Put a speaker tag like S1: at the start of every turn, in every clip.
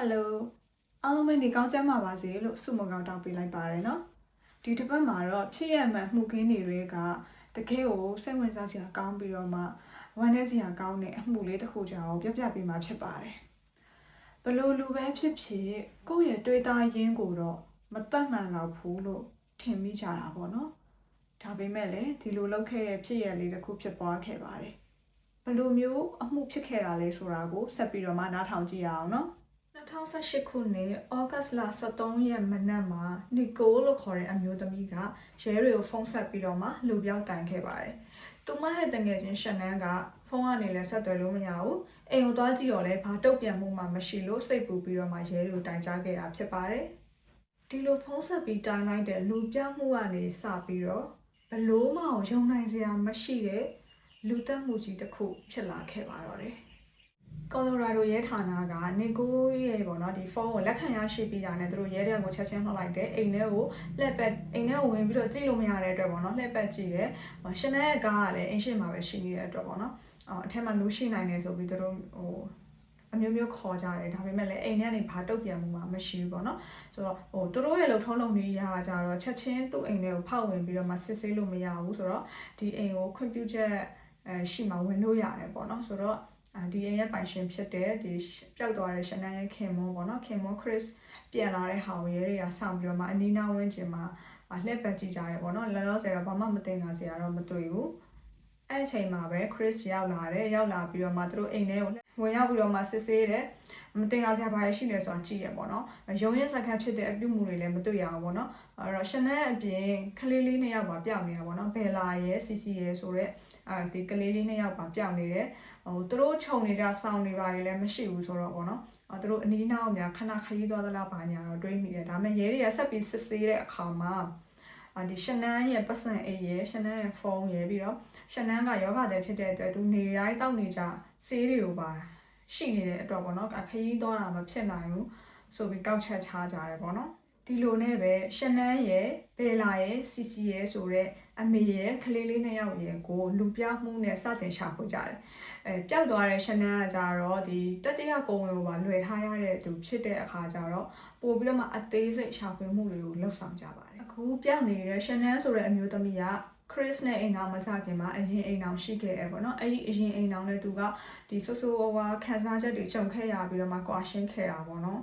S1: ဟယ်လိုအားလုံးပဲနေကောင်းကြမှာပါစေလို့ဆုမကောင်းတောင်းပေးလိုက်ပါရယ်နော်ဒီတစ်ပတ်မှာတော့ဖြစ်ရမှန်မှုခင်းတွေတွေကတကယ်ကိုစိတ်ဝင်စားစရာကောင်းပြီးတော့မှဝမ်းနည်းစရာကောင်းတဲ့အမှုလေးတစ်ခုကြောင့်ပြပြပေးမှာဖြစ်ပါတယ်ဘလို့လူပဲဖြစ်ဖြစ်ကိုယ့်ရဲ့တွေးသားရင်းကိုတော့မတတ်နိုင်တော့ဘူးလို့ထင်မိကြတာပေါ့နော်ဒါပေမဲ့လည်းဒီလိုလုပ်ခဲ့တဲ့ဖြစ်ရလေးတစ်ခုဖြစ်ပွားခဲ့ပါတယ်ဘလို့မျိုးအမှုဖြစ်ခဲ့တာလဲဆိုတာကိုဆက်ပြီးတော့မှနားထောင်ကြည့်ရအောင်နော် 2018ခုနှစ်ဩဂတ်လ23ရက်မနက်မှာနီကိုလို့ခေါ်တဲ့အမျိုးသမီးကရဲတွေကိုဖုန်းဆက်ပြီးတော့မှလူပြောက်တိုင်ခဲ့ပါတယ်။သူမရဲ့တငယ်ချင်းရှန်နန်းကဖုန်းကနေလည်းဆက်သွယ်လို့မရဘူး။အိမ်ကိုသွားကြည့်တော့လည်းဘာတုတ်ပြန်မှုမှမရှိလို့စိတ်ပူပြီးတော့မှရဲတွေကိုတိုင်ကြားခဲ့တာဖြစ်ပါတယ်။ဒီလိုဖုန်းဆက်ပြီးတိုင်လိုက်တဲ့လူပြောက်မှုကနေစပြီးတော့ဘလို့မှယုံနိုင်စရာမရှိတဲ့လူတက်မှုကြီးတစ်ခုဖြစ်လာခဲ့ပါတော့တယ်။ ကော်လိုရာဒိုရဲဌာနကနေကိုရဲ့ပေါ့နော်ဒီဖုန်းကိုလက်ခံရရှိပြီးတာနဲ့သူတို့ရဲတဲ့ကိုချက်ချင်းလှောက်လိုက်တယ်အိမ်ထဲကိုလှည့်ပတ်အိမ်ထဲကိုဝင်ပြီးတော့ကြည့်လို့မရတဲ့အတွက်ပေါ့နော်လှည့်ပတ်ကြည့်တယ်ဟိုရှင်တဲ့ကားကလည်းအိမ်ရှိမှာပဲရှိနေတဲ့အတွက်ပေါ့နော်အော်အထက်မှာလူရှိနိုင်တယ်ဆိုပြီးသူတို့ဟိုအမျိုးမျိုးခေါ်ကြတယ်ဒါပေမဲ့လည်းအိမ်ထဲကနေဘာတုတ်ပြန်မှုမှမရှိဘူးပေါ့နော်ဆိုတော့ဟိုသူတို့ရဲ့လုံထုံးလုံနည်းရာကြတော့ချက်ချင်းသူ့အိမ်ထဲကိုဖောက်ဝင်ပြီးတော့မှစစ်ဆေးလို့မရဘူးဆိုတော့ဒီအိမ်ကိုခွင့်ပြုချက်အဲရှိမှဝင်လို့ရတယ်ပေါ့နော်ဆိုတော့အာ ဒီရဲ့ပိုင်ရှင်ဖြစ်တဲ့ဒီပျောက်သွားတဲ့ရှနန်းရဲ့ခင်မွန်းပေါ့နော်ခင်မွန်းခရစ်ပြန်လာတဲ့ဟာကိုရဲတွေကစောင့်ပြီးတော့မှအနီးနားဝန်းကျင်မှာအာလှည့်ပတ်ကြည့်ကြတယ်ပေါ့နော်လောလောဆယ်တော့ဘာမှမသိတာစရာတော့မတွေ့ဘူးအဲ့အချိန်မှာပဲခရစ်ရောက်လာတယ်ရောက်လာပြီးတော့မှသူတို့အိမ်ထဲကိုဝင်ရောက်ပြီးတော့မှစစ်ဆေးတယ် မတင်ကားစရာဘာရှိလဲဆိုတာကြည့်ရပေါ့နော်ရုံရက်စကန်ဖြစ်တဲ့အပြုမှုတွေလည်းမတွေ့ရအောင်ပေါ့နော်အဲ့တော့ရှနန်းအပြင်ကလေးလေးနှစ်ယောက်ပါပြောက်နေတာပေါ့နော်ဘယ်လာရဲ့စီစီရဲ့ဆိုတော့အာဒီကလေးလေးနှစ်ယောက်ပါပြောက်နေတယ်ဟိုသူတို့ခြုံနေကြစောင်းနေပါလေလည်းမရှိဘူးဆိုတော့ဗောနော်အဲသူတို့အနီးနားအများခဏခရီးသွားသလားဘာညာတော့တွေးမိတယ်ဒါပေမဲ့ရဲတွေကဆက်ပြီးစစ်ဆေးတဲ့အခါမှာအာဒီရှနန်းရဲ့ပတ်စံအိတ်ရဲ့ရှနန်းရဲ့ဖုန်းရဲ့ပြီးတော့ရှနန်းကယောဂတဲ့ဖြစ်တဲ့အတွက်သူနေတိုင်းတောက်နေကြဆေးတွေကိုပါ ရှိနေတဲ့အတွက်ဗောနော်ခရီးသွားတာမဖြစ်နိုင်ဘူးဆိုပြီးကောက်ချက်ချကြတယ်ဗောနော်ဒီလိုနဲ့ပဲရှနန်းရဲ့ဘေလာရဲ့စီစီရဲ့ဆိုတဲ့အမေရဲ့ကလေးလေးနှစ်ယောက်ရဲ့ကိုလူပြမှုနဲ့စတင်ရှာဖွေကြတယ်အဲပျောက်သွားတဲ့ရှနန်းကကြတော့ဒီတတိယကုံဝင်ကိုပါလွယ်ထားရတဲ့သူဖြစ်တဲ့အခါကျတော့ပို့ပြီးတော့မှအသေးစိတ်ရှာဖွေမှုတွေကိုလှုပ်ဆောင်ကြပါတယ်အခုပျောက်နေတဲ့ရှနန်းဆိုတဲ့အမျိုးသမီးက Chris နဲ့အိမ်အောင်မကြခင်မှာအရင်အိမ်အောင်ရှိခဲ့တယ်ပေါ့နော်အဲ့ဒီအရင်အိမ်အောင်နဲ့သူကဒီဆိုးဆိုးဝါးဝါခံစားချက်တွေကြုံခဲ့ရပြီးတော့မှကွာရှင်းခဲ့တာပေါ့နော်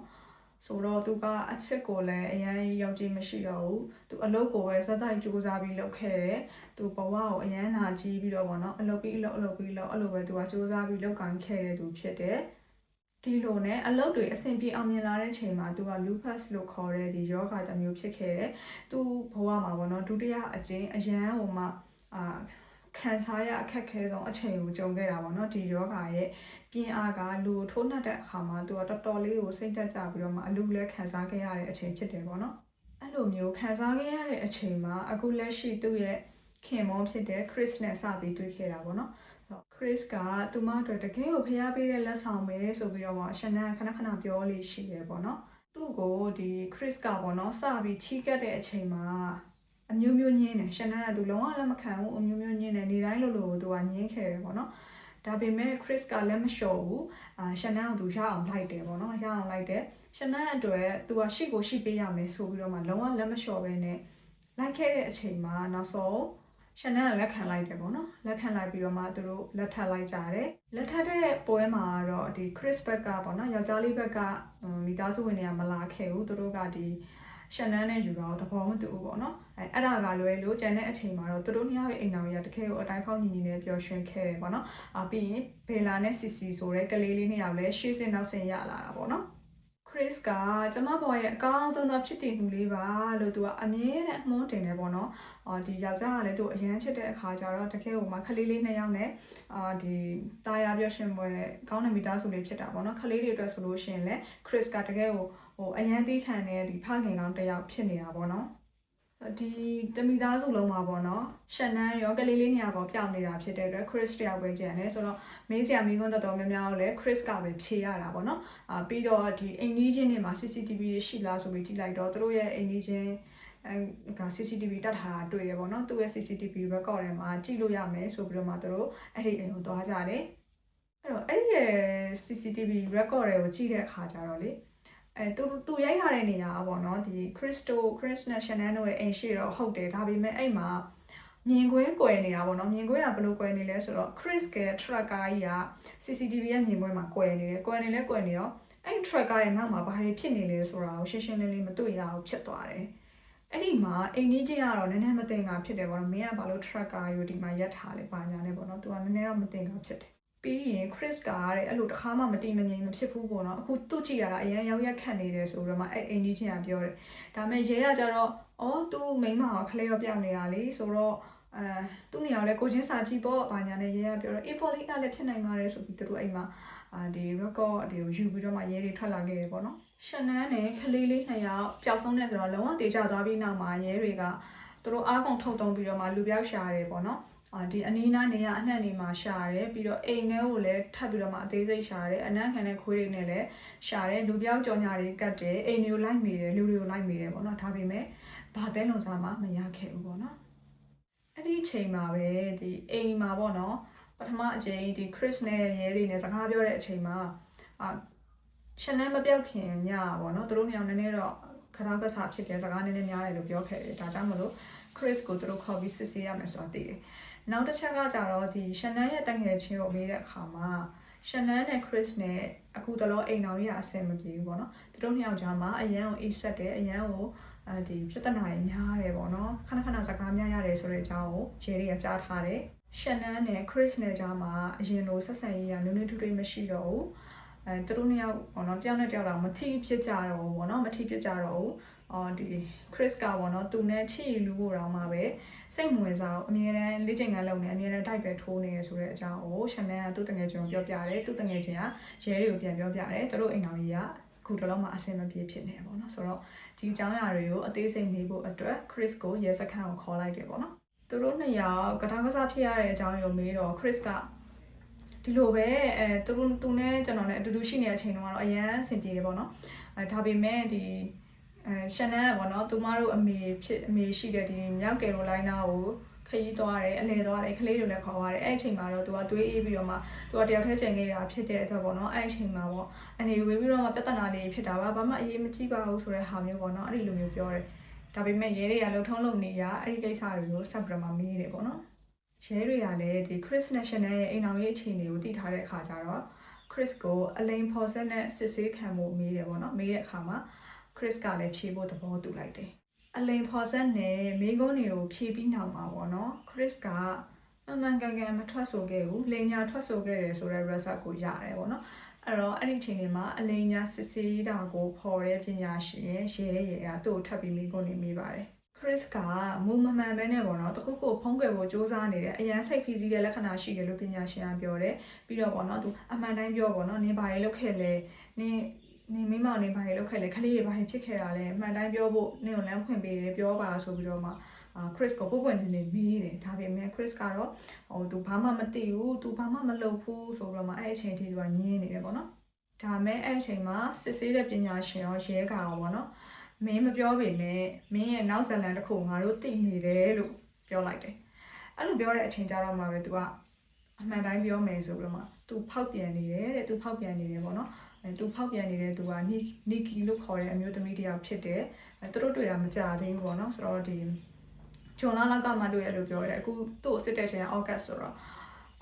S1: ဆိုတော့သူကအချစ်ကိုလည်းအရင်ယုံကြည်မရှိတော့ဘူးသူအလုပ်ကိုပဲစက်တိုက်ကြိုးစားပြီးလုပ်ခဲ့တယ်သူဘဝကိုအရန်နာကြီးပြီးတော့ဗောနော်အလုပ်ပြီးအလုပ်အလုပ်ပြီးအလုပ်အဲ့လိုပဲသူကစူးစမ်းပြီးလုပ်ကိုင်ခဲ့တဲ့သူဖြစ်တယ် ဒီလိုနဲ့အလုပ်တွေအဆင်ပြေအောင်မြင်လာတဲ့ချိန်မှာသူက lupus လို့ခေါ်တဲ့ဒီယောဂတစ်မျိုးဖြစ်ခဲ့တယ်သူဘဝမှာဗောနော်ဒုတိယအကျဉ်းအရန်ဟိုမှာအာခံစားရအခက်ခဲဆုံးအချိန်ကိုကြုံခဲ့တာပေါ့နော်ဒီယောဂရဲ့ပြင်းအားကလူကိုထိုးနှက်တဲ့အခါမှာသူကတော်တော်လေးကိုစိတ်တက်ကြပြီးတော့မှအလူလည်းခံစားခဲ့ရတဲ့အချိန်ဖြစ်တယ်ပေါ့နော်အဲ့လိုမျိုးခံစားခဲ့ရတဲ့အချိန်မှာအခုလက်ရှိသူ့ရဲ့ခင်မောဖြစ်တဲ့ Chris နဲ့စပြီးတွေ့ခဲ့တာပေါ့နော် အဲ့တော့ Chris ကသူမအတွက်တကယ်ကိုဖျားပေးတဲ့လက်ဆောင်ပဲဆိုပြီးတော့မှရှန်နန်ခဏခဏပြောလေးရှိတယ်ပေါ့နော်သူ့ကိုဒီ Chris ကပေါ့နော်စပြီးချီးကပ်တဲ့အချိန်မှာအမျိုးမျိုးညင်းတယ်ရှန်နန်ကသူလုံးဝလက်မခံဘူးအမျိုးမျိုးညင်းတယ်နေတိုင်းလိုလိုသူကညင်းခဲ့တယ်ပေါ့နော်ဒါပေမဲ့ Chris ကလက်မလျှော့ဘူးအာရှန်နန်ကသူရအောင်လိုက်တယ်ပေါ့နော်ရအောင်လိုက်တယ်ရှန်နန်အတွက်သူကရှိကိုရှိပေးရမယ်ဆိုပြီးတော့မှလုံးဝလက်မလျှော့ပဲနဲ့လိုက်ခဲ့တဲ့အချိန်မှာနောက်ဆုံး ရှန်နန်ကလက်ခံလိုက်တယ်ပေါ့နော်လက်ခံလိုက်ပြီးတော့မှသူတို့လက်ထပ်လိုက်ကြတယ်လက်ထပ်တဲ့ပွဲမှာတော့ဒီ Chris ဘက်ကပေါ့နော်ယောက်ျားလေးဘက်ကမိသားစုဝင်တွေကမလာခဲ့ဘူးသူတို့ကဒီရှန်နန်နဲ့ယူတော့သဘောမတူဘူးပေါ့နော်အဲအဲ့ဒါကလွယ်လို့ကျန်တဲ့အချိန်မှာတော့သူတို့နှစ်ယောက်ရဲ့အိမ်တော်ကြီးကတကယ်ကိုအတိုင်းဖောက်ညီညီနဲ့ပျော်ရွှင်ခဲ့တယ်ပေါ့နော်အာပြီးရင်ဘေလာနဲ့စီစီဆိုတဲ့ကလေးလေးနှစ်ယောက်လည်းရှေ့စင်နောက်စင်ရလာတာပေါ့နော် Chris ကကျမဘော်ရဲ့အကောင်းဆုံးသောဖြစ်တည်မှုလေးပါလို့သူကအမြဲတမ်းအမွှန်းတင်တယ်ပေါ့နော်။အော်ဒီယောက်ျားကလည်းသူအရန်ချစ်တဲ့အခါကျတော့တကယ်ဟိုမှာခလေးလေးနှစ်ယောက်နဲ့အာဒီတာယာပြောရှင်ပွဲကောင်းတဲ့မိသားစုလေးဖြစ်တာပေါ့နော်။ခလေးတွေအတွက်ဆိုလို့ရှိရင်လည်း Chris ကတကယ်ဟိုဟိုအရန်တီးခံတဲ့ဒီဖခင်ကောင်းတစ်ယောက်ဖြစ်နေတာပေါ့နော်။ ဒီတမိသားစုလုံးမှာပေါ့နော်ရှန်နန်းရောကလေးလေးနေရာပေါ်ပြောင်းနေတာဖြစ်တဲ့အတွက် Chris တယောက်ပဲကြံတယ်ဆိုတော့မင်းဆရာမင်းကွန်းတော်တော်များများကိုလည်း Chris ကပဲဖြေရတာပေါ့နော်အာပြီးတော့ဒီအိမ်ကြီးချင်းတွေမှာ CCTV တွေရှိလားဆိုပြီးကြည့်လိုက်တော့သူတို့ရဲ့အိမ်ကြီးချင်းအဲက CCTV တတ်ထားတာတွေ့ရပေါ့နော်သူ့ရဲ့ CCTV record ထဲမှာကြည့်လို့ရမယ်ဆိုပြီးတော့မှသူတို့အဲ့ဒီအိမ်ကိုသွားကြတယ်အဲ့တော့အဲ့ဒီရဲ့ CCTV record တွေကိုကြည့်တဲ့အခါကျတော့လေ အဲသူသူရိုက်ထားတဲ့နေရာပေါ့နော်ဒီ Cristo Chris နဲ့ Shannon တို့ရဲ့အိမ်ရှိတော့ဟုတ်တယ်ဒါပေမဲ့အဲ့မှာမြင်ကွင်းကွယ်နေတာပေါ့နော်မြင်ကွင်းကဘယ်လိုကွယ်နေလဲဆိုတော့ Chris က tracker ကြီးက CCTV ရဲ့မြင်ကွင်းမှာကွယ်နေတယ်ကွယ်နေလဲကွယ်နေတော့အဲ့ tracker ရဲ့နောက်မှာဘာတွေဖြစ်နေလဲဆိုတာကိုရှင်းရှင်းလင်းလင်းမတွေ့ရအောင်ဖြစ်သွားတယ်အဲ့ဒီမှာအိမ်ကြီးကြီးကတော့နည်းနည်းမတင်တာဖြစ်တယ်ပေါ့နော်မင်းကဘာလို့ tracker ယူဒီမှာရက်ထားလဲပါညာနဲ့ပေါ့နော်သူကနည်းနည်းတော့မတင်တာဖြစ်တယ် ပြီးရင် Chris ကတဲ့အဲ့လိုတစ်ခါမှမတိမငြိမ်မဖြစ်ဘူးပေါ့နော်အခုသူ့ကြည့်ရတာအရင်ရောက်ရက်ခတ်နေတယ်ဆိုတော့မှအဲ့အိမ်ကြီးချင်းကပြောတယ်ဒါပေမဲ့ရဲကကြတော့အော်သူမိန်းမကခလေးရောပြောင်းနေတာလေဆိုတော့အဲသူ့နေရာလဲကိုချင်းစာကြည့်ပေါ့ဘာညာနဲ့ရဲကပြောတော့အေးပေါ်လေးကလည်းဖြစ်နိုင်ပါတယ်ဆိုပြီးသူတို့အိမ်မှာအာဒီ record တွေကိုယူပြီးတော့မှရဲတွေထွက်လာခဲ့တယ်ပေါ့နော်ရှနန်းနဲ့ခလေးလေးနှစ်ယောက်ပျောက်ဆုံးနေဆိုတော့လုံးဝတေချသွားပြီးနောက်မှာရဲတွေကသူတို့အားကုန်ထုတ်တုံးပြီးတော့မှလူပြောက်ရှာတယ်ပေါ့နော် အာဒီအနီးနားနေရအနှံ့နေမှာရှာတယ်ပြီးတော့အိမ်ထဲကိုလည်းထပ်ပြီးတော့မှအသေးစိတ်ရှာတယ်အနံ့ခံတဲ့ခွေးတွေနဲ့လည်းရှာတယ်လူပြောက်ကြော်ညာတွေကတ်တယ်အိမ်တွေကိုလိုက်မိတယ်လူတွေကိုလိုက်မိတယ်ပေါ့နော်ဒါပေမဲ့ဘာတဲလုံစားမှမရခဲ့ဘူးပေါ့နော်အဲ့ဒီအချိန်မှာပဲဒီအိမ်မှာပေါ့နော်ပထမအချိန်ဒီ Chris နဲ့ရဲတွေနဲ့စကားပြောတဲ့အချိန်မှာအာရှနန်းမပြောက်ခင်ညပေါ့နော်သူတို့နှစ်ယောက်နည်းနည်းတော့ခရောက်ကစားဖြစ်တယ်စကားနည်းနည်းများတယ်လို့ပြောခဲ့တယ်ဒါကြောင့်မလို့ Chris ကိုသူတို့ခေါ်ပြီးစစ်ဆေးရမယ်ဆိုတာသိတယ် နောက်တစ်ချက်ကကြတော့ဒီရှနန်းရဲ့တငယ်ချင်းကိုမေးတဲ့အခါမှာရှနန်းနဲ့ Chris နဲ့အခုတလောအိမ်တော်ကြီးအဆင်မပြေဘူးပေါ့နော်သူတို့နှစ်ယောက်ကြားမှာအရန်ကိုအိတ်ဆက်တယ်အရန်ကိုအဲဒီပြဿနာတွေများတယ်ပေါ့နော်ခဏခဏစကားများရတယ်ဆိုတဲ့အကြောင်းကိုရဲတွေကကြားထားတယ်ရှနန်းနဲ့ Chris နဲ့ကြားမှာအရင်လိုဆက်ဆံရေးကနည်းနည်းထူးထူးမရှိတော့ဘူးအဲသူတို့နှစ်ယောက်ပေါ့နော်တယောက်နဲ့တယောက်တော့မထီဖြစ်ကြတော့ဘူးပေါ့နော်မထီဖြစ်ကြတော့ဘူးအော်ဒီ Chris ကပေါ့နော်သူနဲ့ချီလူဖို့တောင်မှပဲ စိတ်ဝင်စားအောင်အမြဲတမ်းလေ့ကျင့်ခန်းလုပ်နေအမြဲတမ်းတိုက်ပဲထိုးနေရဆိုတဲ့အကြောင်းကိုရှန်နန်ကသူ့တငယ်ချင်းကိုပြောပြတယ်သူ့တငယ်ချင်းကရဲတွေကိုပြန်ပြောပြတယ်သူတို့အိမ်တော်ကြီးကခုတလုံးမှာအဆင်မပြေဖြစ်နေတယ်ပေါ့နော်ဆိုတော့ဒီအကြောင်းအရာတွေကိုအသေးစိတ်မေးဖို့အတွက် Chris ကိုရဲစခန်းကိုခေါ်လိုက်တယ်ပေါ့နော်သူတို့နှစ်ယောက်ကတားကစားဖြစ်ရတဲ့အကြောင်းကိုမေးတော့ Chris ကဒီလိုပဲအဲသူတို့သူနဲ့ကျွန်တော်နဲ့အတူတူရှိနေတဲ့အချိန်တုန်းကတော့အရန်အဆင်ပြေတယ်ပေါ့နော်အဲဒါပေမဲ့ဒီ အဲရှန်နန်ကပေါ့နော်သူမတို့အမေဖြစ်အမေရှိတဲ့ဒီမြောက်ကယ်ရိုလိုင်းနာကိုခရီးသွားတယ်အလဲသွားတယ်ကလေးတွေလည်းခေါ်သွားတယ်အဲ့အချိန်မှာတော့သူကသွေးအေးပြီးတော့မှသူကတယောက်တည်းချိန်ခဲ့တာဖြစ်တဲ့အတွက်ပေါ့နော်အဲ့အချိန်မှာပေါ့အနေဝေးပြီးတော့မှပြဿနာလေးဖြစ်တာပါဘာမှအရေးမကြီးပါဘူးဆိုတဲ့ဟာမျိုးပေါ့နော်အဲ့ဒီလိုမျိုးပြောတယ်ဒါပေမဲ့ရဲတွေကလှုပ်ထုံးလုပ်နေရအဲ့ဒီကိစ္စတွေကိုဆက်ပြီးတော့မှမေးတယ်ပေါ့နော်ရဲတွေကလည်းဒီ Chris National ရဲ့အိမ်အောင်ရေးအခြေအနေကိုသိထားတဲ့အခါကျတော့ Chris ကိုအလိန်ဖော်ဆက်နဲ့စစ်ဆေးခံဖို့မေးတယ်ပေါ့နော်မေးတဲ့အခါမှာ Chris ကလည်းဖြေဖို့သဘောတူလိုက်တယ်အလိန်ဖော်ဆက်နဲ့မိကုန်းတွေကိုဖြေပြီးနောက်မှာပေါ့နော် Chris ကမမှန်ကန်ကန်မထွက်ဆိုခဲ့ဘူးလိန်ညာထွက်ဆိုခဲ့တယ်ဆိုတဲ့ result ကိုရတယ်ပေါ့နော်အဲ့တော့အဲ့ဒီအချိန်လေးမှာအလိန်ညာစစ်ဆေးတာကိုဖော်တဲ့ပညာရှင်ရဲရဲကသူ့ကိုထပ်ပြီးမိကုန်းနေမိပါတယ် Chris ကမူမမှန်ပဲနဲ့ပေါ့နော်တခုခုဖုံးကွယ်ဖို့စူးစမ်းနေတယ်အရန်စိတ်ဖိစီးတဲ့လက္ခဏာရှိတယ်လို့ပညာရှင်ကပြောတယ်ပြီးတော့ပေါ့နော်သူအမှန်တိုင်းပြောပေါ့နော်နင်ဘာတွေလုပ်ခဲ့လဲနင် နေမိမနေဘာတွေလုပ်ခဲ့လဲခလေးတွေဘာတွေဖြစ်ခဲ့တာလဲအမှန်တိုင်းပြောဖို့နေကိုလမ်းဖွင့်ပေးတယ်ပြောပါဆိုပြီးတော့မှအာ Chris ကိုပုတ်ပွင့်နေနေမေးတယ်ဒါပေမဲ့ Chris ကတော့ဟိုသူဘာမှမသိဘူးသူဘာမှမလုပ်ဘူးဆိုပြီးတော့မှအဲ့အချိန်ထိသူကညင်းနေတယ်ပေါ့နော်ဒါမဲ့အဲ့အချိန်မှာစစ်ဆေးတဲ့ပညာရှင်ရောရဲကာရောပေါ့နော်မင်းမပြောပေမဲ့မင်းရဲ့နောက်ဇလန်တစ်ခုငါတို့သိနေတယ်လို့ပြောလိုက်တယ်အဲ့လိုပြောတဲ့အချိန်ကြတော့မှပဲသူကအမှန်တိုင်းပြောမယ်ဆိုပြီးတော့မှ तू ဖောက်ပြန်နေတယ်တဲ့ तू ဖောက်ပြန်နေတယ်ပေါ့နော် သူဖောက်ပြန်နေတဲ့သူကနီနီကီလို့ခေါ်တဲ့အမျိုးသမီးတစ်ယောက်ဖြစ်တယ်အဲသူတို့တွေ့တာမကြသေးဘူးပေါ့နော်ဆိုတော့ဒီဂျွန်လာလောက်ကမှတွေ့ရလို့ပြောတယ်အခုသူ့ကိုစစ်တဲ့ချိန်ကအော့ဂတ်ဆိုတော့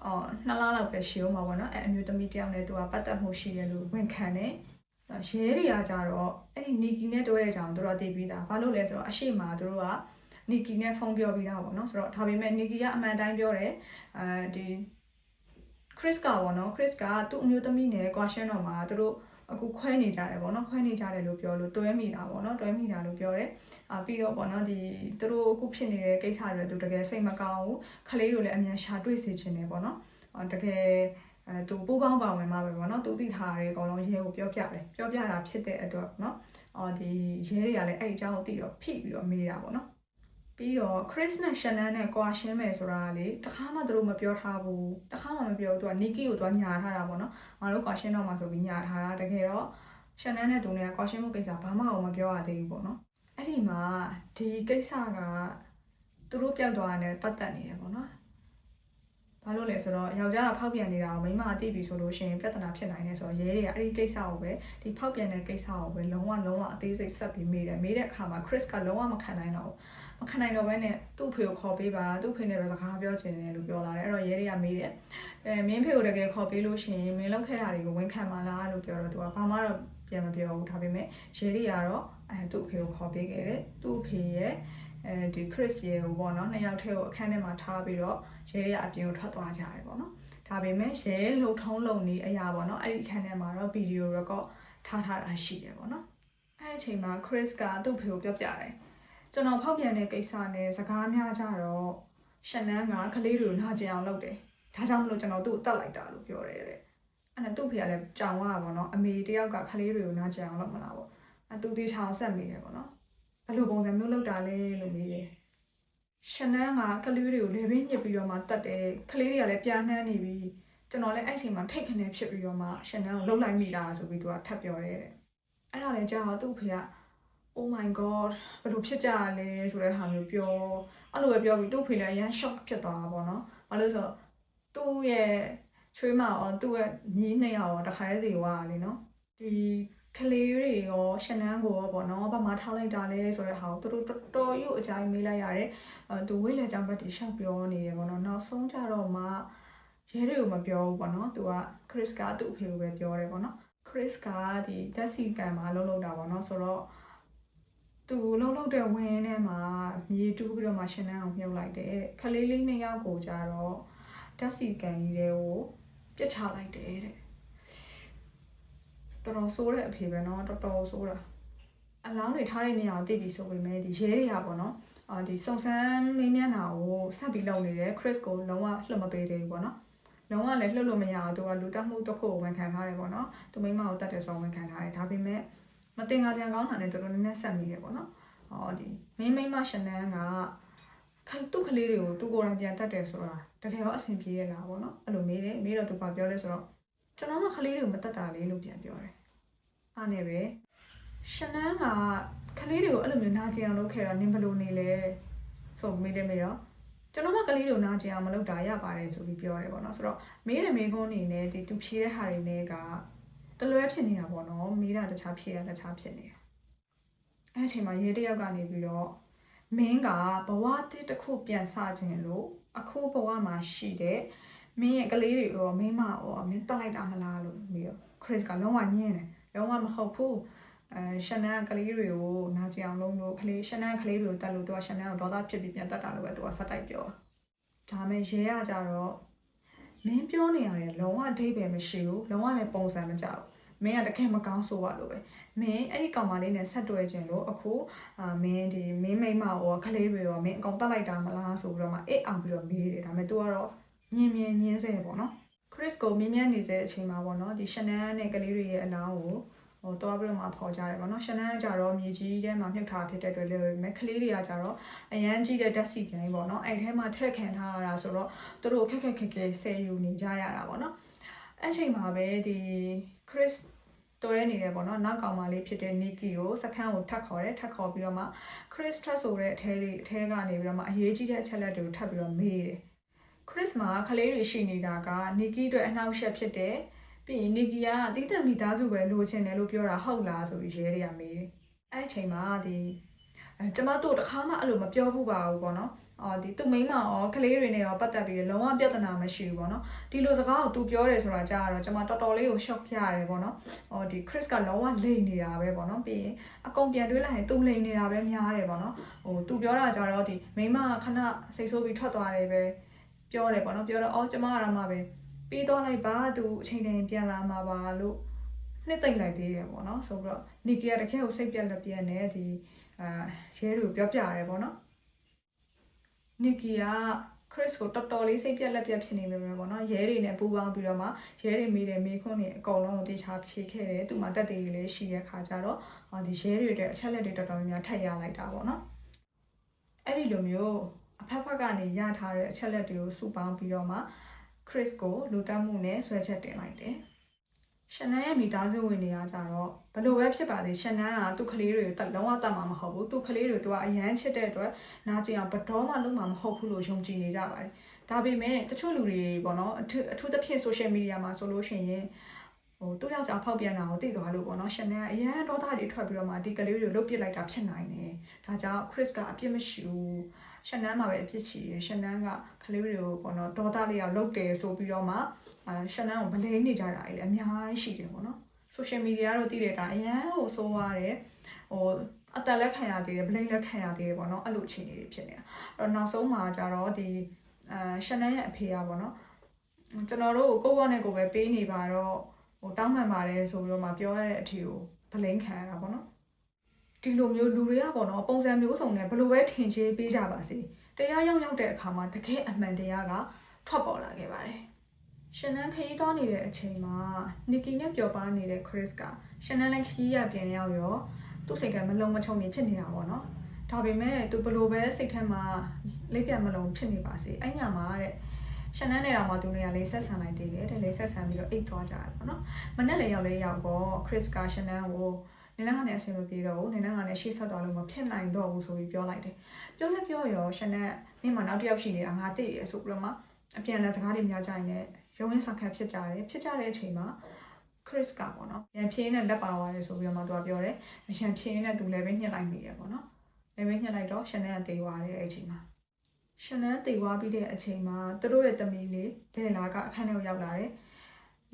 S1: အော်နှစ်လလောက်ပဲရှိအောင်ပါပေါ့နော်အဲအမျိုးသမီးတစ်ယောက်နဲ့သူကပတ်သက်မှုရှိတယ်လို့ဝန်ခံတယ်ရဲတွေကကြတော့အဲ့ဒီနီကီနဲ့တွေ့တဲ့ကြောင်သူတို့သိပြီးသားဘာလို့လဲဆိုတော့အရှိမသူတို့ကနီကီနဲ့ဖုန်းပြောပြီးသားပေါ့နော်ဆိုတော့ဒါပေမဲ့နီကီကအမှန်တိုင်းပြောတယ်အဲဒီ Chris ကပေါ့နော် Chris ကသူ့အမျိုးသမီးနဲ့ကွာရှင်းတော့မှာသူတို့အခုခွဲနေကြတယ်ပေါ့နော်ခွဲနေကြတယ်လို့ပြောလို့တွဲမိတာပေါ့နော်တွဲမိတာလို့ပြောတယ်အာပြီးတော့ပေါ့နော်ဒီသူတို့အခုဖြစ်နေတဲ့ကိစ္စတွေသူတကယ်စိတ်မကောင်းဘူးခလေးတို့လည်းအမြန်ရှာတွေ့စေချင်တယ်ပေါ့နော်အာတကယ်အဲသူပူပေါင်းပါဝင်မှာပဲပေါ့နော်သူသိထားတယ်အကောင်လုံးရဲကိုပြောပြတယ်ပြောပြတာဖြစ်တဲ့အတွက်ပေါ့နော်အော်ဒီရဲတွေကလည်းအဲ့အကြောင်းကိုသိတော့ဖိပြီးတော့မေးတာပေါ့နော် ပြီးတော့ Chris နဲ့ Shannon နဲ့ကွာရှင်းမယ်ဆိုတာကလေတခါမှသူတို့မပြောထားဘူးတခါမှမပြောဘူးသူက Nikki ကိုသူကညာထားတာပေါ့နော်ငါတို့ကွာရှင်းတော့မှဆိုပြီးညာထားတာတကယ်တော့ Shannon နဲ့သူနဲ့ကွာရှင်းမှုကိစ္စဘာမှမပြောရသေးဘူးပေါ့နော်အဲ့ဒီမှာဒီကိစ္စကသူတို့ပြောက်သွားတယ်ပတ်သက်နေတယ်ပေါ့နော်ဘဘာလို့လဲဆိုတော့ယောက်ျားကဖောက်ပြန်နေတာကိုမိန်းမအသိပြီဆိုလို့ရှိရင်ပြဿနာဖြစ်နိုင်တယ်ဆိုတော့ရဲတွေကအဲ့ဒီကိစ္စကိုပဲဒီဖောက်ပြန်တဲ့ကိစ္စကိုပဲလုံးဝလုံးဝအသေးစိတ်ဆက်ပြီးမေးတယ်မေးတဲ့အခါမှာ Chris ကလုံးဝမခံနိုင်တော့ဘူးမ ခံနိုင်တော့ဘဲနဲ့သူ့ဖေကိုခေါ်ပေးပါသူ့ဖေနဲ့ပဲစကားပြောချင်တယ်လို့ပြောလာတယ်အဲ့တော့ရဲတွေကမေးတယ်အဲမင်းဖေကိုတကယ်ခေါ်ပေးလို့ရှိရင်မင်းလောက်ခဲ့တာတွေကိုဝန်ခံပါလားလို့ပြောတော့သူကဘာမှတော့ပြန်မပြောဘူးဒါပေမဲ့ရဲတွေကတော့အဲသူ့ဖေကိုခေါ်ပေးခဲ့တယ်သူ့ဖေရဲ့အဲဒီ Chris ရဲ့ဟိုပေါ့နော်နှစ်ယောက်ထဲကိုအခန်းထဲမှာထားပြီးတော့ရဲတွေကအပြင်ကိုထွက်သွားကြတယ်ပေါ့နော်ဒါပေမဲ့ရဲလှုပ်ထုံးလုံနေအရာပေါ့နော်အဲ့ဒီအခန်းထဲမှာတော့ဗီဒီယို record ထားထားတာရှိတယ်ပေါ့နော်အဲ့ဒီအချိန်မှာ Chris ကသူ့ဖေကိုပြောပြတယ် ကျွန်တော်ဖောက်ပြန်တဲ့ကိစ္စနဲ့စကားများကြတော့ရှန်နန်းကကလေးတွေကိုလာကြအောင်လုပ်တယ်ဒါကြောင့်မလို့ကျွန်တော်သူ့ကိုတတ်လိုက်တာလို့ပြောတယ်တဲ့အဲ့ဒါသူ့ဖေကလည်းကြောင်ရပါတော့အမေတယောက်ကကလေးတွေကိုနားကြအောင်လုပ်မလားပေါ့အဲ့သူတေချာအောင်ဆက်မိတယ်ပေါ့နော်ဘယ်လိုပုံစံမျိုးလုပ်တာလဲလို့မေးတယ်ရှန်နန်းကကလေးတွေကိုလေဘင်းညစ်ပြီးတော့မှတတ်တယ်ကလေးတွေကလည်းပြားနှမ်းနေပြီကျွန်တော်လည်းအဲ့ချိန်မှာထိတ်ခနဲဖြစ်ပြီးတော့မှရှန်နန်းကိုလှုပ်လိုက်မိတာဆိုပြီးသူကထပ်ပြောတယ်တဲ့အဲ့ဒါလည်းကြာတော့သူ့ဖေက oh my god ဘယ်လိုဖြစ်ကြရလဲဆိုတဲ့ဟာမျိုးပြောအဲ့လိုပဲပြောပြီးသူ့ဖေလည်းအရန် shock ဖြစ်သွားတာပေါ့နော်ဘာလို့လဲဆိုတော့သူ့ရဲ့ချွေးမရောသူ့ရဲ့ညီးနှစ်ယောက်ရောတခါတည်းစီဝါလေနော်ဒီကလေးတွေရောရှနန်းကိုရောပေါ့နော်ဘာမှထားလိုက်တာလဲဆိုတဲ့ဟာကိုသူတို့တော်တော်ရုပ်အကြိုင်းမေးလိုက်ရတယ်အဲသူဝိလေကြောင့်ဘက်တီရှောက်ပြောနေတယ်ပေါ့နော်နောက်ဆုံးကြတော့မှရဲတွေကိုမပြောဘူးပေါ့နော်သူက Chris ကသူ့အဖေကိုပဲပြောတယ်ပေါ့နော် Chris ကဒီတက်စီကန်မှာလှုပ်လှုပ်တာပေါ့နော်ဆိုတော့ သူလှုပ်လှုပ်တဲ့ဝင်းထဲမှာမြေတူးပြီးတော့မှရှင်းနှန်းအောင်မြုပ်လိုက်တယ်တဲ့ခလေးလေးနှစ်ယောက်ကိုကြတော့တက်စီကန်ကြီးတွေကိုပြစ်ချလိုက်တယ်တဲ့တော်တော်ဆိုးတဲ့အဖေပဲเนาะတော်တော်ဆိုးတာအလောင်းတွေထားတဲ့နေရာကိုသိပြီဆိုပေမဲ့ဒီရဲတွေကပေါ့နော်အာဒီစုံစမ်းမင်းမျက်နှာကိုဆက်ပြီးလုပ်နေတယ် Chris ကိုလုံးဝလှုပ်မပေးသေးဘူးပေါ့နော်လုံးဝလည်းလှုပ်လို့မရဘူးသူကလူတက်မှုတစ်ခုကိုဝန်ခံထားတယ်ပေါ့နော်သူမိမကိုတတ်တယ်ဆိုတော့ဝန်ခံထားတယ်ဒါပေမဲ့ မတင်ငါကြံကောင်းတာနဲ့တော်တော်နည်းနည်းဆက်မိတယ်ပေါ့နော်။ဟောဒီမင်းမိမရှနန်းကခသူ့ကလေးတွေကိုသူ့ကိုယ်တိုင်ပြန်တတ်တယ်ဆိုတာတကယ်ရောအဆင်ပြေရလားပေါ့နော်။အဲ့လိုမေးတယ်မေးတော့သူကပြောလဲဆိုတော့ကျွန်တော်ကကလေးတွေကိုမတတ်တာလေလို့ပြန်ပြောတယ်။အားနဲ့ပဲရှနန်းကကလေးတွေကိုအဲ့လိုမျိုးနာကျင်အောင်လုပ်ခဲ့တာနင်ဘယ်လိုနေလဲဆိုမေးတယ်မေးရောကျွန်တော်ကကလေးတွေကိုနာကျင်အောင်မလုပ်တာရပါတယ်ဆိုပြီးပြောတယ်ပေါ့နော်။ဆိုတော့မေးတယ်မေးခွန်းနေနဲ့ဒီသူဖြေတဲ့ဟာတွေနဲ့က တလွဲဖြစ်နေတာပေါ့နော်မေးတာတခြားဖြေတာတခြားဖြစ်နေတာအဲ့အချိန်မှာရေးတယောက်ကနေပြီးတော့မင်းကဘဝတစ်တစ်ခုပြန်စခြင်းလို့အခုဘဝမှာရှိတဲ့မင်းရဲ့ကလေးတွေရောမိန်းမရောမင်းတက်လိုက်တာမလားလို့ပြီးတော့ Chris ကလုံးဝညင်းတယ်လုံးဝမဟုတ်ဘူးအဲရှန်နန်ကလေးတွေကိုနာကျင်အောင်လုပ်လို့ကလေးရှန်နန်ကလေးတွေကိုတက်လို့သူကရှန်နန်ကိုဒေါသဖြစ်ပြီးပြန်တက်တာလို့ပဲသူကစက်တိုက်ပြောဒါမဲ့ရဲရကြတော့ မင်းပြောနေရတယ်လုံးဝအဓိပ္ပာယ်မရှိဘူးလုံးဝလည်းပုံစံမကြောက်မင်းကတကယ်မကောင်းဆိုရလို့ပဲမင်းအဲ့ဒီကောင်မလေးနဲ့ဆက်တွဲခြင်းလို့အခုအာမင်းဒီမင်းမိမရောကလေးတွေရောမင်းအကောင်တက်လိုက်တာမလားဆိုပြီးတော့မှအိတ်အောင်ပြီးတော့မေးတယ်ဒါပေမဲ့ तू ကတော့ညင်မြင်ညင်းစေပေါ့နော် Chris ကိုမြင်းမြန်းနေတဲ့အချိန်မှာပေါ့နော်ဒီ Shannon နဲ့ကလေးတွေရဲ့အလောင်းကို ဟိုတော့ပြီးတော့မှဖော်ကြတယ်ပေါ့နော် Shannon ကကြတော့မြေကြီးထဲမှာမြုပ်ထားဖြစ်တဲ့အတွက်လည်းမဲ့ကလေးတွေကကြတော့အရန်ကြီးတဲ့ဓာတ်စီပြန်ပေါ့နော်အဲ့ထဲမှာထည့်ခံထားရတာဆိုတော့သူတို့ခက်ခက်ခက်ခက်ဆယ်ယူနေကြရတာပေါ့နော်အဲ့ချိန်မှာပဲဒီ Chris တွဲနေတယ်ပေါ့နော်နောက်ကောင်မလေးဖြစ်တဲ့ Nikki ကိုစခန်းကိုထပ်ခေါ်တယ်ထပ်ခေါ်ပြီးတော့မှ Chris Trust ဆိုတဲ့အထဲတွေအထဲကနေပြီးတော့မှအရေးကြီးတဲ့အချက်လက်တွေကိုထပ်ပြီးတော့မေးတယ် Chris မှာကလေးတွေရှိနေတာက Nikki အတွက်အနှောက်အယှက်ဖြစ်တယ် ပြီးရင် Nikki ကတိတက်မိသားစုပဲလိုချင်တယ်လို့ပြောတာဟုတ်လားဆိုပြီးရဲတွေကမေးတယ်အဲ့အချိန်မှာဒီအဲကျမတို့တခါမှအဲ့လိုမပြောဘူးပါဘူးပေါ့နော်အော်ဒီသူ့မိန်းမရောကလေးတွေနဲ့ရောပတ်သက်ပြီးလုံးဝပြဿနာမရှိဘူးပေါ့နော်ဒီလိုစကားကိုသူပြောတယ်ဆိုတာကြားတော့ကျွန်မတော်တော်လေးကို shock ပြရတယ်ပေါ့နော်အော်ဒီ Chris ကလုံးဝလိန်နေတာပဲပေါ့နော်ပြီးရင်အကုန်ပြန်တွေးလိုက်ရင်သူလိန်နေတာပဲများတယ်ပေါ့နော်ဟိုသူပြောတာကြတော့ဒီမိန်းမခဏစိတ်ဆိုးပြီးထွက်သွားတယ်ပဲပြောတယ်ပေါ့နော်ပြောတော့အော်ကျမကမှပဲ ပြီးတော့လိုက်ပါသူအချိန်တိုင်းပြန်လာမှာပါလို့နှစ်သိမ့်လိုက်သေးတယ်ပေါ့နော်ဆိုတော့နီကီကတကယ်ကိုစိတ်ပြက်လက်ပြက်နဲ့ဒီအာရဲတွေကိုပြောပြရတယ်ပေါ့နော်နီကီကခရစ်ကိုတော်တော်လေးစိတ်ပြက်လက်ပြက်ဖြစ်နေမိမယ်ပေါ့နော်ရဲတွေနဲ့ပူးပေါင်းပြီးတော့မှရဲတွေမိတယ်မိခွန်းတွေအကုန်လုံးတေချာဖြေခဲ့တယ်သူမှတက်သေးလေးရှိတဲ့ခါကျတော့အော်ဒီရဲတွေအတွက်အချက်လက်တွေတော်တော်များများထပ်ရလိုက်တာပေါ့နော်အဲ့ဒီလိုမျိုးအဖက်ဖက်ကနေရထားတဲ့အချက်လက်တွေကိုစုပေါင်းပြီးတော့မှ ခရစ်ကိုလူတက်မှုနဲ့ဆွဲချက်တင်လိုက်တယ်ရှန်နန်ရဲ့မိသားစုဝင်တွေကကြတော့ဘလို့ပဲဖြစ်ပါသေးရှန်နန်ကသူ့ကလေးတွေကိုတက်လုံးဝတတ်မှာမဟုတ်ဘူးသူ့ကလေးတွေကိုသူကအရန်ချစ်တဲ့အတွက်နာကျင်အောင်ဘတော်မှလုံးမှာမဟုတ်ဘူးလို့ယုံကြည်နေကြပါတယ်ဒါပေမဲ့တချို့လူတွေပေါ့နော်အထူးအထူးသဖြင့် social media မှာဆိုလို့ရှိရင်ဟိုသူ့ယောက်ျားဖောက်ပြန်တာကိုသိသွားလို့ပေါ့နော်ရှင်နဲ့အရန်ဒေါသတွေထွက်ပြီးတော့မှဒီကလေးတွေကိုလုတ်ပစ်လိုက်တာဖြစ်နိုင်တယ်ဒါကြောင့် Chris ကအပြစ်မရှိဘူး ရှင်နန်းမှာပဲအပြစ်ရှိတယ်ရှင်နန်းကကလေးတွေကိုပေါ့နော်ဒေါသလေးရောက်လုတ်တယ်ဆိုပြီးတော့မှအာရှင်နန်းကိုဗလိန်နေကြတာလေအများကြီးရှိတယ်ပေါ့နော် social media ကတော့သိတဲ့အတိုင်းအရန်ဟိုဆိုးသွားတယ်ဟိုအတက်လက်ခံရသေးတယ်ဗလိန်လက်ခံရသေးတယ်ပေါ့နော်အဲ့လိုအခြေအနေတွေဖြစ်နေတာအဲ့တော့နောက်ဆုံးမှာကျတော့ဒီအာရှင်နန်းရဲ့အဖေကပေါ့နော်ကျွန်တော်တို့ကိုယ့်ဘောနဲ့ကိုယ်ပဲပေးနေပါတော့ဟိုတောင်းပန်ပါတယ်ဆိုပြီးတော့မှပြောရတဲ့အထီကိုဗလိန်ခံရတာပေါ့နော် ဒီလိုမျိုးလူတွေကပေါ့နော်ပုံစံမျိုးစုံနဲ့ဘယ်လိုပဲထင်ချေပေးကြပါစေတရားရောက်ရောက်တဲ့အခါမှာတကယ်အမှန်တရားကထွက်ပေါ်လာခဲ့ပါတယ်ရှင်နန်းခရီးသွားနေတဲ့အချိန်မှာနီကီနဲ့ပျော်ပါနေတဲ့ Chris ကရှင်နန်းလည်းခရီးရပြန်ရောက်ရောသူ့စိတ်ကမလုံးမချုံနေဖြစ်နေတာပေါ့နော်ဒါပေမဲ့သူဘလို့ပဲစိတ်ထဲမှာလက်ပြန်မလုံးဖြစ်နေပါစေအဲ့ညမှာတဲ့ရှင်နန်းနဲ့တော့မှသူနေရာလေးဆက်ဆံလိုက်သေးတယ်တဲ့လေးဆက်ဆံပြီးတော့အိတ်သွားကြတယ်ပေါ့နော်မနဲ့လည်းရောက်လေးရောက်တော့ Chris ကရှင်နန်းကို နင်းနန်းကလည်းအဆင်မပြေတော့ဘူးနင်းနန်းကလည်းရှေ့ဆက်သွားလို့မဖြစ်နိုင်တော့ဘူးဆိုပြီးပြောလိုက်တယ်ပြောလဲပြောရောရှင်နန်းနင်းမှာနောက်တစ်ယောက်ရှိနေတာငါသိရဆိုပြီးတော့မှအပြန်အလှန်စကားတွေများကြရင်လည်းရုံးရင်းဆောင်ခတ်ဖြစ်ကြတယ်ဖြစ်ကြတဲ့အချိန်မှာ Chris ကပေါ့နော်ရန်ဖြင်းနဲ့လက်ပါသွားတယ်ဆိုပြီးတော့မှသူကပြောတယ်ရန်ဖြင်းနဲ့သူလည်းပဲညှစ်လိုက်မိတယ်ပေါ့နော်လည်းပဲညှစ်လိုက်တော့ရှန်နန်ကတေသွားတယ်အဲ့အချိန်မှာရှန်နန်တေသွားပြီးတဲ့အချိန်မှာသူတို့ရဲ့တမီလေးဘယ်လာကအခန်းထဲကိုရောက်လာတယ်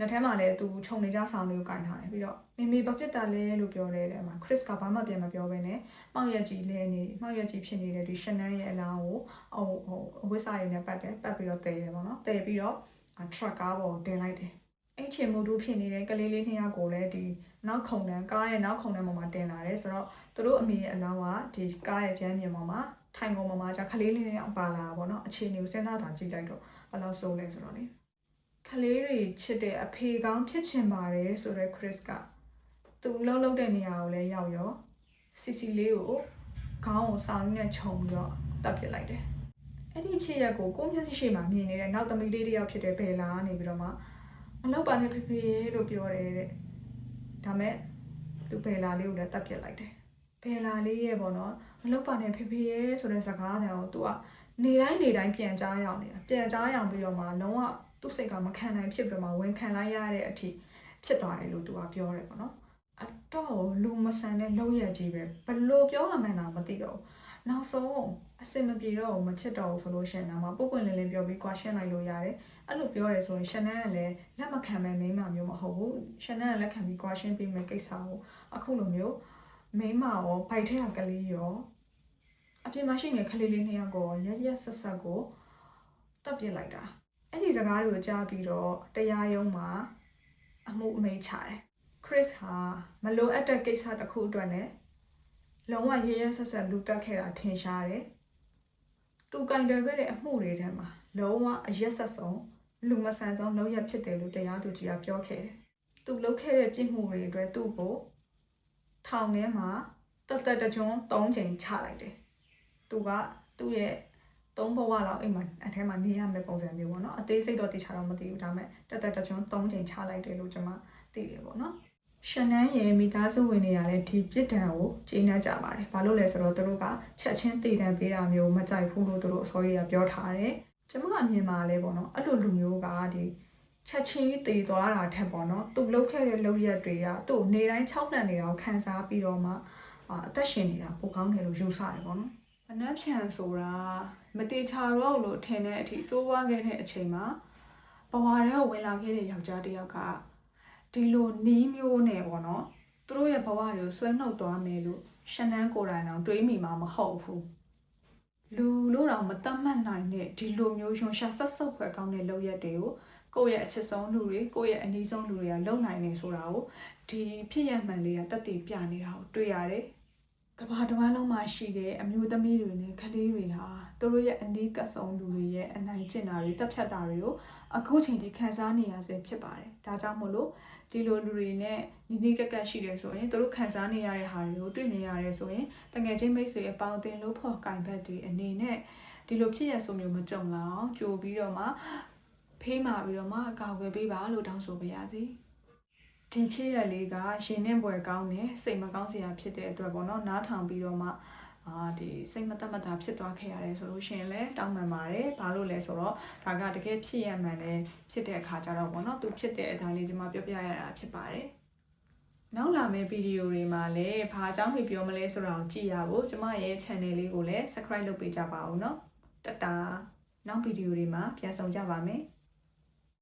S1: လက်ထဲမှာလည်းသူခြုံနေကြဆောင်လေးကိုကင်ထားတယ်ပြီးတော့မေမေဘာဖြစ်တာလဲလို့ပြောတယ်တဲ့မှာ Chris ကဘာမှပြန်မပြောဘဲနဲ့မှောက်ရက်ကြီးလဲနေမှောက်ရက်ကြီးဖြစ်နေတဲ့ဒီရှန်နန်ရဲ့အလောင်းကိုဟိုဟိုအဝတ်စားရည်နဲ့ပတ်တယ်ပတ်ပြီးတော့တည်တယ်ပေါ့နော်တည်ပြီးတော့ထရက်ကားပေါ်တင်လိုက်တယ်အဲ့ချင်မို့တူဖြစ်နေတဲ့ကလေးလေးနှစ်ယောက်ကိုလည်းဒီနောက်ခုံတန်းကားရဲ့နောက်ခုံတန်းပေါ်မှာတင်လာတယ်ဆိုတော့သူတို့အမေရဲ့အလောင်းကဒီကားရဲ့ကျမ်းမြေပေါ်မှာထိုင်ကုန်ပေါ်မှာじゃခလေးလေးနှစ်ယောက်ပါလာတာပေါ့နော်အခြေအနေကိုစဉ်းစားတာကြည့်လိုက်တော့ဘယ်လောက်ဆိုးလဲဆိုတော့လေ ခလေးတွေချစ်တဲ့အဖေကောင်းဖြစ်ချင်ပါတယ်ဆိုတော့ Chris ကသူလှုပ်လှုပ်တဲ့နေရာကိုလည်းရောက်ရောစီစီလေးကိုခေါင်းကိုစောင်းနဲ့ခြုံပြီးတော့တပ်ပစ်လိုက်တယ်အဲ့ဒီဖြစ်ရက်ကိုကိုမျက်စိရှိမှမြင်နေတဲ့နောက်သမီးလေးတစ်ယောက်ဖြစ်တဲ့ဘယ်လာကနေပြီးတော့မှမလောက်ပါနဲ့ဖေဖေလို့ပြောတယ်တဲ့ဒါမဲ့သူဘယ်လာလေးကိုလည်းတတ်ပြစ်လိုက်တယ်ဘယ်လာလေးရဲ့ပေါ့နော်မလောက်ပါနဲ့ဖေဖေရဲ့ဆိုတဲ့စကားတောင်သူကနေတိုင်းနေတိုင်းပြန်ကြားရအောင်နေတာပြန်ကြားရအောင်ပြီးတော့မှလုံးဝ သူ့စိတ်ကမခံနိုင်ဖြစ်ပြီးတော့မှဝန်ခံလိုက်ရတဲ့အထိဖြစ်သွားတယ်လို့သူကပြောတယ်ပေါ့နော်အတော့လူမဆန်တဲ့လောက်ရကြီးပဲဘလို့ပြောရမှန်းတော့မသိတော့ဘူးနောက်ဆုံးအစင်မပြေတော့ဘူးမချစ်တော့ဘူးဆိုလို့ရှရင်တော့မပုတ်ပွင့်လင်းလင်းပြောပြီးကွာရှင်းလိုက်လို့ရတယ်အဲ့လိုပြောရဲဆိုရင်ရှန်နန်းကလည်းလက်မခံမဲ့မိန်းမမျိုးမဟုတ်ဘူးရှန်နန်းကလက်ခံပြီးကွာရှင်းပေးမဲ့ကိစ္စကိုအခုလိုမျိုးမိန်းမရောဗိုက်ထဲကကလေးရောအပြင်မှာရှိနေတဲ့ကလေးလေးနှစ်ယောက်ကိုရရက်ဆက်ဆက်ကိုတပ်ပစ်လိုက်တာ အဲ့ဒီစကားတွေကိုကြားပြီးတော့တရားရုံးမှာအမှုအမိန့်ချတယ်ခရစ်ဟာမလိုအပ်တဲ့ကိစ္စတစ်ခုအတွက်နဲ့လုံးဝရရဆက်ဆက်လူတက်ခဲ့တာထင်ရှားတယ်။သူကင်တယ်ခဲ့တဲ့အမှုတွေထဲမှာလုံးဝအရက်ဆက်ဆုံးလူမဆန်ဆုံးလောက်ရဖြစ်တယ်လို့တရားသူကြီးကပြောခဲ့တယ်။သူလုပ်ခဲ့တဲ့ပြစ်မှုတွေအတွက်သူ့ကိုထောင်ထဲမှာတတ်တတ်တကြွန်း၃ချိန်ချလိုက်တယ်။သူကသူ့ရဲ့ သုံးဘဝလောက်အိမ်မှာအထဲမှာနေရမယ့်ပုံစံမျိုးပေါ့နော်အသေးစိတ်တော့သိချတော့မသိဘူးဒါပေမဲ့တက်တက်တကြွန်း၃ချိန်ချလိုက်တယ်လို့ကျွန်မသိတယ်ပေါ့နော်ရှန်နန်းရဲ့မိသားစုဝင်တွေကလည်းဒီပြစ်ဒဏ်ကိုကျေနပ်ကြပါတယ်။ဘာလို့လဲဆိုတော့သူတို့ကချက်ချင်းတည်တံပေးတာမျိုးမကြိုက်ဘူးလို့သူတို့အစောကြီးကပြောထားတယ်။ကျွန်မအမြင်မှာလဲပေါ့နော်အဲ့လိုလူမျိုးကဒီချက်ချင်းတည်သွားတာထက်ပေါ့နော်သူလှုပ်ခဲ့တဲ့လှုပ်ရက်တွေကသူ့ကိုနေတိုင်း၆လန့်နေတာကိုခံစားပြီးတော့မှအာအသက်ရှင်နေတာပိုကောင်းတယ်လို့ယူဆတယ်ပေါ့နော်။အနက်ဖြန်ဆိုတာ မတေချာတော့လို့ထင်တဲ့အထိစိုးဝါးခဲ့တဲ့အချိန်မှာဘဝထဲကိုဝင်လာခဲ့တဲ့ယောက်ျားတစ်ယောက်ကဒီလိုနီးမျိုးနဲ့ပေါ့နော်သူတို့ရဲ့ဘဝတွေကိုဆွဲနှုတ်သွားမယ်လို့ရှန်နန်းကိုယ်တိုင်တော့တွေးမိမှာမဟုတ်ဘူးလူလို့တော့မတတ်မှတ်နိုင်တဲ့ဒီလိုမျိုးရွှန်ရှာဆက်ဆုပ်ဖွယ်ကောင်းတဲ့လုပ်ရက်တွေကိုကိုယ့်ရဲ့အချစ်ဆုံးလူတွေကိုယ့်ရဲ့အနီးဆုံးလူတွေကလုံနိုင်နေဆိုတာကိုဒီဖြစ်ရမှန်လေးကတက်တည်ပြနေတာကိုတွေ့ရတယ် ကဘာတဝမ်းလုံးမှာရှိတဲ့အမျိုးသမီးတွေနဲ့ကလေးတွေဟာသူတို့ရဲ့အနီးကပ်ဆုံးလူတွေရဲ့အနိုင်ကျင့်တာတွေတက်ဖြတ်တာတွေကိုအခုချိန်ထိခံစားနေရဆဲဖြစ်ပါတယ်။ဒါကြောင့်မို့လို့ဒီလိုလူတွေနဲ့နီးနီးကပ်ကပ်ရှိတယ်ဆိုရင်သူတို့ခံစားနေရတဲ့ဟာတွေကိုတွေ့နေရတယ်ဆိုရင်တကယ်ချင်းမိတ်ဆွေအပေါင်းအသင်းလို့ဖော်ကင်ဘက်တွေအနေနဲ့ဒီလိုဖြစ်ရဆိုမျိုးမကြုံလောက်အောင်ကြိုပြီးတော့မှဖေးမာပြီးတော့မှအကာအကွယ်ပေးပါလို့တောင်းဆိုပါရစေ။ ဒီဖြစ်ရလေးကရှင်နဲ့ဘွယ်ကောင်းတယ်စိတ်မကောင်းစရာဖြစ်တဲ့အတွက်ပေါ့နော်နားထောင်ပြီးတော့မှ အာဒီစိတ်မသက်မသာဖြစ်သွားခဲ့ရတယ်ဆိုလို့ရှိရင်လည်းတောင်းပန်ပါတယ်ဘာလို့လဲဆိုတော့ဒါကတကယ်ဖြစ်ရမှန်တယ်ဖြစ်တဲ့အခါကျတော့ဗောနော်သူဖြစ်တဲ့အတိုင်းလေးကျွန်မပြောပြရတာဖြစ်ပါတယ်နောက်လာမယ့်ဗီဒီယိုတွေမှာလည်းဘာအကြောင်းတွေပြောမလဲဆိုတာကိုကြည့်ရဖို့ကျမရဲ့ channel လေးကိုလည်း subscribe လုပ်ပေးကြပါဦးเนาะတတာနောက်ဗီဒီယိုတွေမှာပြန်ဆောင်ကြပါမယ်